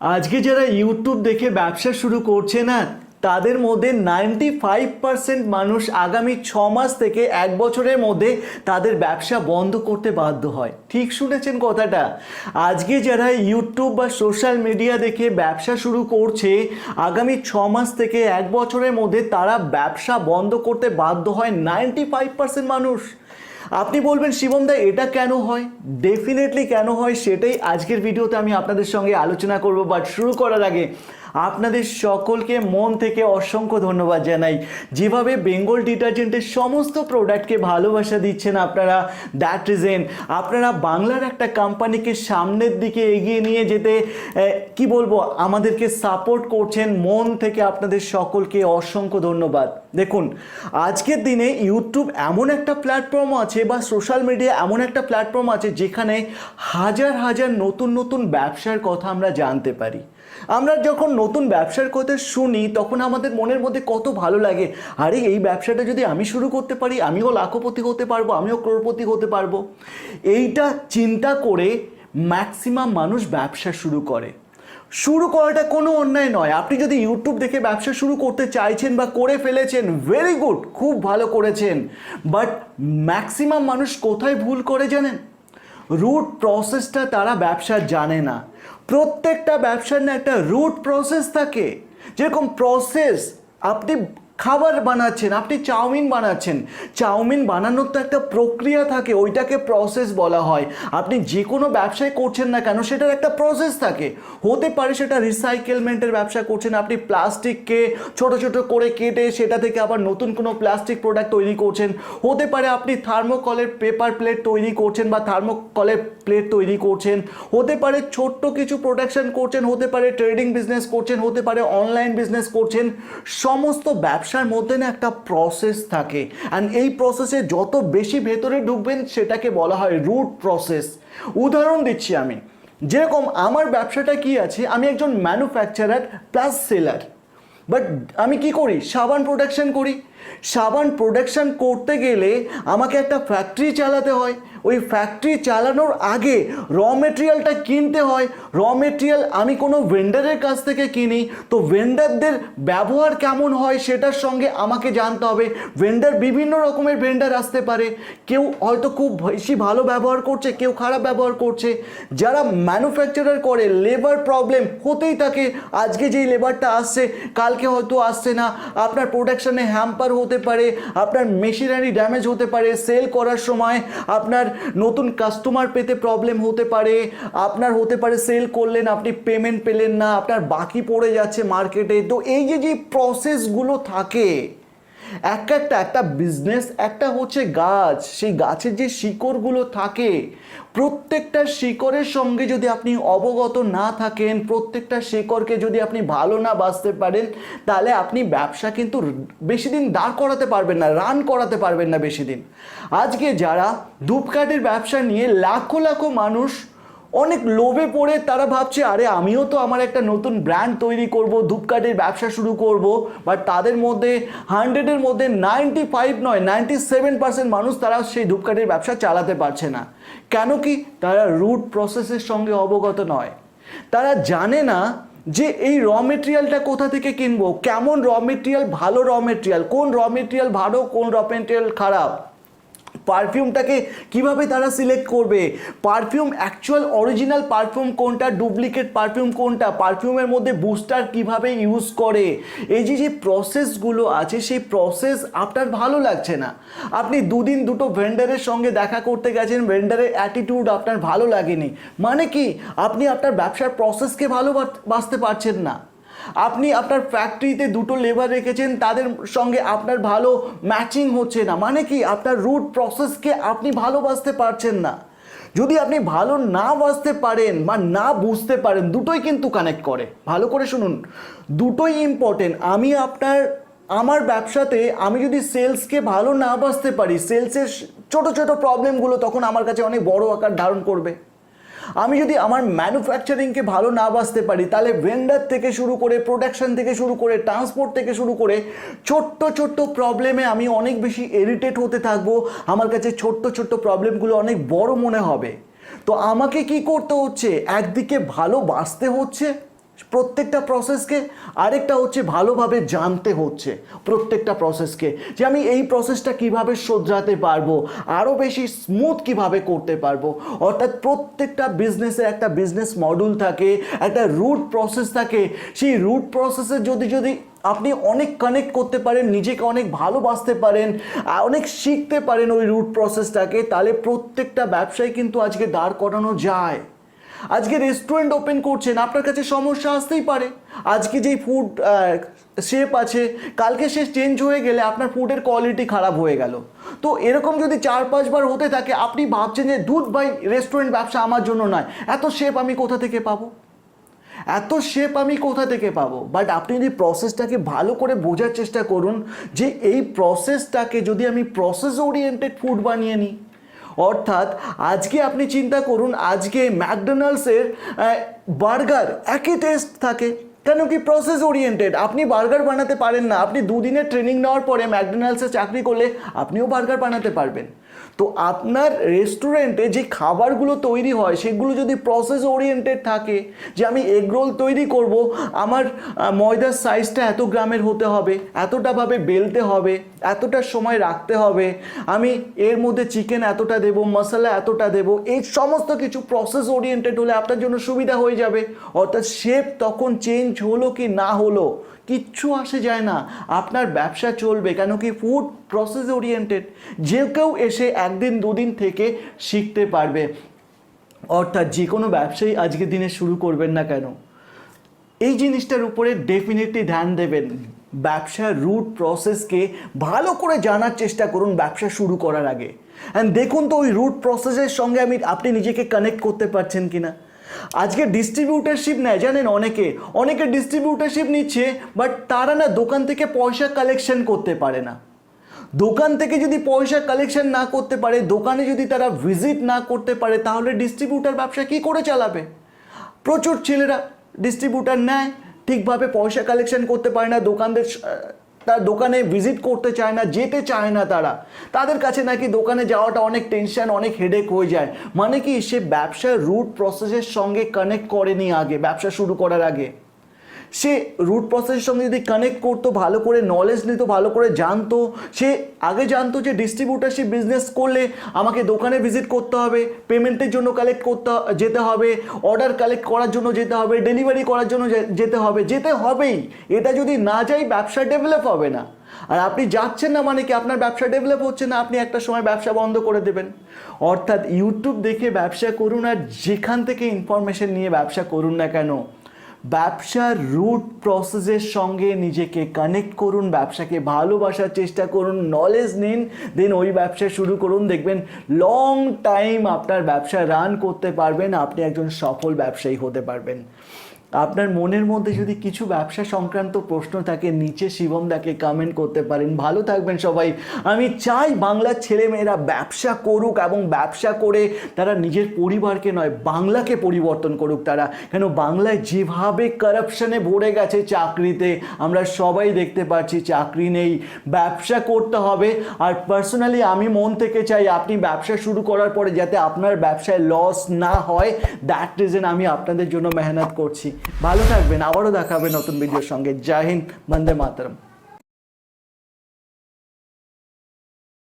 আজকে যারা ইউটিউব দেখে ব্যবসা শুরু করছে না, তাদের মধ্যে নাইনটি ফাইভ পার্সেন্ট মানুষ আগামী ছ মাস থেকে এক বছরের মধ্যে তাদের ব্যবসা বন্ধ করতে বাধ্য হয়। ঠিক শুনেছেন কথাটা? আজকে যারা ইউটিউব বা সোশ্যাল মিডিয়া দেখে ব্যবসা শুরু করছে, আগামী ছ মাস থেকে এক বছরের মধ্যে তারা ব্যবসা বন্ধ করতে বাধ্য হয় নাইনটি ফাইভ পার্সেন্ট মানুষ। আপনি বলবেন, শিবম দা, এটা কেন হয়? ডেফিনেটলি কেন হয় সেটাই আজকের ভিডিওতে আমি আপনাদের সঙ্গে আলোচনা করব বাট শুরু করার আগে আপনাদের সকলকে মন থেকে অসংখ্য ধন্যবাদ জানাই। যেভাবে বেঙ্গল ডিটারজেন্টের সমস্ত প্রোডাক্টকে ভালোবাসা দিচ্ছেন আপনারা দ্যাট রিজেন আপনারা বাংলার একটা কোম্পানিকে সামনের দিকে এগিয়ে নিয়ে যেতে কি বলব, আমাদেরকে সাপোর্ট করছেন, মন থেকে আপনাদের সকলকে অসংখ্য ধন্যবাদ। দেখুন, আজকের দিনে ইউটিউব এমন একটা প্ল্যাটফর্ম আছে বা সোশ্যাল মিডিয়া এমন একটা প্ল্যাটফর্ম আছে যেখানে হাজার হাজার নতুন নতুন ব্যবসার কথা আমরা জানতে পারি। আমরা যখন নতুন ব্যবসার কথা শুনি, তখন আমাদের মনের মধ্যে কত ভালো লাগে। আরে, এই ব্যবসাটা যদি আমি শুরু করতে পারি, আমিও লাখপতি হতে পারব, আমিও ক্রোড়পতি হতে পারব। এইটা চিন্তা করে ম্যাক্সিমাম মানুষ ব্যবসা শুরু করে। শুরু করাটা কোনো অন্যায় নয়। আপনি যদি ইউটিউব দেখে ব্যবসা শুরু করতে চাইছেন বা করে ফেলেছেন ভেরি গুড খুব ভালো করেছেন। বাট ম্যাক্সিমাম মানুষ কোথায় ভুল করে জানেন? রুট প্রসেসটা তারা ব্যবসা জানে না। প্রত্যেকটা ব্যবসার না একটা রুট প্রসেস থাকে। যেরকম প্রসেস আপনি খাবার বানাচ্ছেন, আপনি চাউমিন বানাচ্ছেন। চাউমিন বানানোর তো একটা প্রক্রিয়া থাকে, ওইটাকে প্রসেস বলা হয়। আপনি যে কোনো ব্যবসায় করছেন না কেন, সেটার একটা প্রসেস থাকে। হতে পারে সেটা রিসাইকেলমেন্টের ব্যবসা করছেন, আপনি প্লাস্টিককে ছোট ছোট করে কেটে সেটা থেকে আবার নতুন কোনো প্লাস্টিক প্রোডাক্ট তৈরি করছেন। হতে পারে আপনি থার্মোকলের পেপার প্লেট তৈরি করছেন বা থার্মোকলের প্লেট তৈরি করছেন। হতে পারে ছোট্ট কিছু প্রোডাকশন করছেন, হতে পারে ট্রেডিং বিজনেস করছেন, হতে পারে অনলাইন বিজনেস করছেন। সমস্ত ব্যবসার মধ্যে না একটা প্রসেস থাকে। অ্যান্ড এই প্রসেসে যত বেশি ভেতরে ঢুকবেন, সেটাকে বলা হয় রুট প্রসেস উদাহরণ দিচ্ছি আমি। যেরকম আমার ব্যবসাটা কি আছে, আমি একজন ম্যানুফ্যাকচারার প্লাস সেলার বাট আমি কি করি? সাবান প্রোডাকশন করি। সাবান প্রোডাকশান করতে গেলে আমাকে একটা ফ্যাক্টরি চালাতে হয়। ওই ফ্যাক্টরি চালানোর আগে র মেটেরিয়ালটা কিনতে হয়। র মেটেরিয়াল আমি কোনো ভেন্ডারের কাছ থেকে কিনি। তো ভেন্ডারদের ব্যবহার কেমন হয় সেটার সঙ্গে আমাকে জানতে হবে। ভেন্ডার বিভিন্ন রকমের ভেন্ডার আসতে পারে। কেউ হয়তো খুব বেশি ভালো ব্যবহার করছে, কেউ খারাপ ব্যবহার করছে। যারা ম্যানুফ্যাকচারার করে লেবার প্রবলেম হতেই থাকে। আজকে যেই লেবারটা আসছে, কালকে হয়তো আসছে না। আপনার প্রোডাকশানে হ্যাম্পার হতে পারে, আপনার মেশিনারি ড্যামেজ হতে পারে সেল করার সময় আপনার নতুন কাস্টমার পেতে প্রবলেম হতে পারে, আপনার হতে পারে সেল করলেন, আপনি পেমেন্ট পেলেন না, আপনার বাকি পড়ে যাচ্ছে মার্কেটে তো এই যে যে প্রসেসগুলো থাকে এক একটা একটা বিজনেস একটা হচ্ছে গাছ। সেই গাছের যে শিকড়গুলো থাকে, প্রত্যেকটা শিকড়ের সঙ্গে যদি আপনি অবগত না থাকেন, প্রত্যেকটা শিকড়কে যদি আপনি ভালো না বাঁচতে পারেন, তাহলে আপনি ব্যবসা কিন্তু বেশি দিন দাঁড় করাতে পারবেন না রান করাতে পারবেন না বেশি দিন আজকে যারা ধূপকাঠির ব্যবসা নিয়ে লাখো লাখো মানুষ অনেক লোভে পড়ে তারা ভাবছে, আরে, আমিও তো আমার একটা নতুন ব্র্যান্ড তৈরি করব, ধূপকাঠির ব্যবসা শুরু করব। বাট তাদের মধ্যে হান্ড্রেডের মধ্যে নাইনটি ফাইভ নয় নাইনটি সেভেন পার্সেন্ট মানুষ তারা সেই ধূপকাঠির ব্যবসা চালাতে পারছে না। কেন কি? তারা রুট প্রসেসের সঙ্গে অবগত নয়। তারা জানে না যে এই র মেটেরিয়ালটা কোথা থেকে কিনবো, কেমন র মেটেরিয়াল ভালো র মেটেরিয়াল কোন র মেটেরিয়াল ভালো, কোন র মেটেরিয়াল খারাপ। পারফিউমটাকে কীভাবে তারা সিলেক্ট করবে? পারফিউম অ্যাকচুয়াল অরিজিনাল পারফিউম কোনটা? ডুপ্লিকেট পারফিউম কোনটা? পারফিউমের মধ্যে বুস্টার কীভাবে ইউজ করে? এই যে যে প্রসেসগুলো আছে, সেই প্রসেস আপনার ভালো লাগছে না? আপনি দুদিন দুটো ভেন্ডারের সঙ্গে দেখা করতে গেছেন ভেন্ডারের অ্যাটিটিউড আপনার ভালো লাগেনি। মানে কি? আপনি আপনার ব্যবসার প্রসেসকে ভালো বাঁচতে পারছেন না। আপনি আপনার ফ্যাক্টরিতে দুটো লেবার রেখেছেন, তাদের সঙ্গে আপনার ভালো ম্যাচিং হচ্ছে না। মানে কি? আপনার রুট প্রসেসকে আপনি ভালোবাসতে পারছেন না। যদি আপনি ভালো না বাঁচতে পারেন বা না বুঝতে পারেন, দুটোই কিন্তু কানেক্ট করে। ভালো করে শুনুন। দুটোই ইম্পর্টেন্ট আমি আপনার, আমার ব্যবসাতে আমি যদি সেলসকে ভালো না বাঁচতে পারি সেলসের ছোট ছোট প্রবলেমগুলো তখন আমার কাছে অনেক বড় আকার ধারণ করবে। আমি যদি আমার ম্যানুফ্যাকচারিংকে ভালো না বাঁচতে পারি, তাহলে ভেন্ডার থেকে শুরু করে প্রোডাকশন থেকে শুরু করে ট্রান্সপোর্ট থেকে শুরু করে ছোট্ট ছোট্ট প্রবলেমে আমি অনেক বেশি এরিটেট হতে থাকব। আমার কাছে ছোট্ট ছোট্ট প্রবলেমগুলো অনেক বড় মনে হবে। তো আমাকে কি করতে হচ্ছে? একদিকে ভালো বাঁচতে হচ্ছে প্রত্যেকটা প্রসেসকে আরেকটা হচ্ছে ভালোভাবে জানতে হচ্ছে প্রত্যেকটা প্রসেসকে যে আমি এই প্রসেসটা কীভাবে শোধরাতে পারব, আরও বেশি স্মুথ কীভাবে করতে পারব। অর্থাৎ প্রত্যেকটা বিজনেসের একটা বিজনেস মডেল থাকে, একটা রুট প্রসেস থাকে। সেই রুট প্রসেসে যদি যদি আপনি অনেক কানেক্ট করতে পারেন, নিজেকে অনেক ভালোবাসতে পারেন অনেক শিখতে পারেন ওই রুট প্রসেসটাকে তাহলে প্রত্যেকটা ব্যবসায় কিন্তু আজকে দাঁড় করানো যায়। আজকে রেস্টুরেন্ট ওপেন করছেন, আপনার কাছে সমস্যা আসতেই পারে। আজকে যেই ফুড শেপ আছে, কালকে সে চেঞ্জ হয়ে গেলে আপনার ফুডের কোয়ালিটি খারাপ হয়ে গেল। তো এরকম যদি চার পাঁচবার হতে থাকে, আপনি ভাবছেন যে, দুধ ভাই রেস্টুরেন্ট ব্যবসা আমার জন্য নয়, এত শেপ আমি কোথা থেকে পাবো? এত শেপ আমি কোথা থেকে পাবো? বাট আপনি যদি প্রসেসটাকে ভালো করে বোঝার চেষ্টা করুন, যে এই প্রসেসটাকে যদি আমি প্রসেস ওরিয়েন্টেড ফুড বানিয়ে নিই অর্থাৎ আজকে আপনি চিন্তা করুন, আজকে ম্যাকডোনাল্ডসের বার্গার একই টেস্ট থাকে। কেন কি প্রসেস ওরিয়েন্টেড আপনি বার্গার বানাতে পারেন না। আপনি দুদিনের ট্রেনিং নেওয়ার পরে ম্যাকডোনাল্ডসে চাকরি করলে আপনিও বার্গার বানাতে পারবেন। তো আপনার রেস্টুরেন্টে যে খাবারগুলো তৈরি হয়, সেগুলো যদি প্রসেস ওরিয়েন্টেড থাকে, যে আমি এগ রোল তৈরি করব, আমার ময়দার সাইজটা এত গ্রামের হতে হবে এতটাভাবে বেলতে হবে, এতটা সময় রাখতে হবে, আমি এর মধ্যে চিকেন এতটা দেব, মশলা এতটা দেব, এই সমস্ত কিছু প্রসেস ওরিয়েন্টেড হলে আপনার জন্য সুবিধা হয়ে যাবে। অর্থাৎ শেপ তখন চেঞ্জ হলো কি না হলো কিচ্ছু আসে যায় না। আপনার ব্যবসা চলবে, কেন কি ফুড প্রসেস ওরিয়েন্টেড যে কেউ এসে একদিন, দুদিন থেকে শিখতে পারবে। অর্থাৎ যে কোনো ব্যবসায়ী আজকের দিনে শুরু করবেন না কেন? এই জিনিসটার উপরে ডেফিনেটলি ধ্যান দেবেন। ব্যবসার রুট প্রসেসকে ভালো করে জানার চেষ্টা করুন ব্যবসা শুরু করার আগে। অ্যান্ড দেখুন তো ওই রুট প্রসেসের সঙ্গে আমি, আপনি নিজেকে কানেক্ট করতে পারছেন কিনা। আজকে ডিস্ট্রিবিউটারশিপ নেয়, জানেন অনেকে। অনেকে ডিস্ট্রিবিউটারশিপ নিচ্ছে বাট তারা না দোকান থেকে পয়সা কালেকশন করতে পারে না। দোকান থেকে যদি পয়সা কালেকশন না করতে পারে, দোকানে যদি তারা ভিজিট না করতে পারে, তাহলে ডিস্ট্রিবিউটার ব্যবসা কি করে চালাবে? প্রচুর ছেলেরা ডিস্ট্রিবিউটার নেয়, ঠিকভাবে পয়সা কালেকশন করতে পারে না, দোকানদের তার দোকানে ভিজিট করতে চায় না, যেতে চায় না তারা। তাদের কাছে নাকি দোকানে যাওয়াটা অনেক টেনশন অনেক হেডেক হয়ে যায়। মানে কি সে ব্যবসার রুট প্রসেসের সঙ্গে কানেক্ট করেনি আগে, ব্যবসা শুরু করার আগে। সে রুট প্রসেসের সঙ্গে যদি কানেক্ট করতো, ভালো করে নলেজ নিত, ভালো করে জানতো, সে আগে জানতো যে ডিস্ট্রিবিউটারশিপ বিজনেস করলে আমাকে দোকানে ভিজিট করতে হবে পেমেন্টের জন্য কালেক্ট করতে, যেতে হবে অর্ডার কালেক্ট করার জন্য যেতে হবে ডেলিভারি করার জন্য যেতে হবে, যেতে হবেই। এটা যদি না যাই ব্যবসা ডেভেলপ হবে না। আর আপনি যাচ্ছেন না মানে কি আপনার ব্যবসা ডেভেলপ হচ্ছে না, আপনি একটা সময় ব্যবসা বন্ধ করে দেবেন। অর্থাৎ ইউটিউব দেখে ব্যবসা করুন আর যেখান থেকে ইনফরমেশন নিয়ে ব্যবসা করুন না কেন ব্যবসার রুট প্রসেসের সঙ্গে নিজেকে কানেক্ট করুন, ব্যবসাকে ভালোবাসার চেষ্টা করুন নলেজ নিন দেন ওই ব্যবসা শুরু করুন। দেখবেন লং টাইম আপনার ব্যবসা রান করতে পারবেন, আপনি একজন সফল ব্যবসায়ী হতে পারবেন। আপনার মনের মধ্যে যদি কিছু ব্যবসা সংক্রান্ত প্রশ্ন থাকে, নিচে শিবম দাকে কমেন্ট করতে পারেন। ভালো থাকবেন সবাই। আমি চাই বাংলার ছেলেমেয়েরা ব্যবসা করুক এবং ব্যবসা করে তারা নিজের পরিবারকে নয়, বাংলাকে পরিবর্তন করুক তারা। কেন বাংলায় যেভাবে কারাপশনে ভরে গেছে চাকরিতে, আমরা সবাই দেখতে পাচ্ছি চাকরি নেই, ব্যবসা করতে হবে। আর পার্সোনালি আমি মন থেকে চাই আপনি ব্যবসা শুরু করার পরে যাতে আপনার ব্যবসায় লস না হয়। দ্যাট রিজন আমি আপনাদের জন্য মেহনত করছি। ভালো থাকবেন আবারও দেখাবে নতুন ভিডিওর সঙ্গে। জয় হিন্দ বন্দে মাতরম।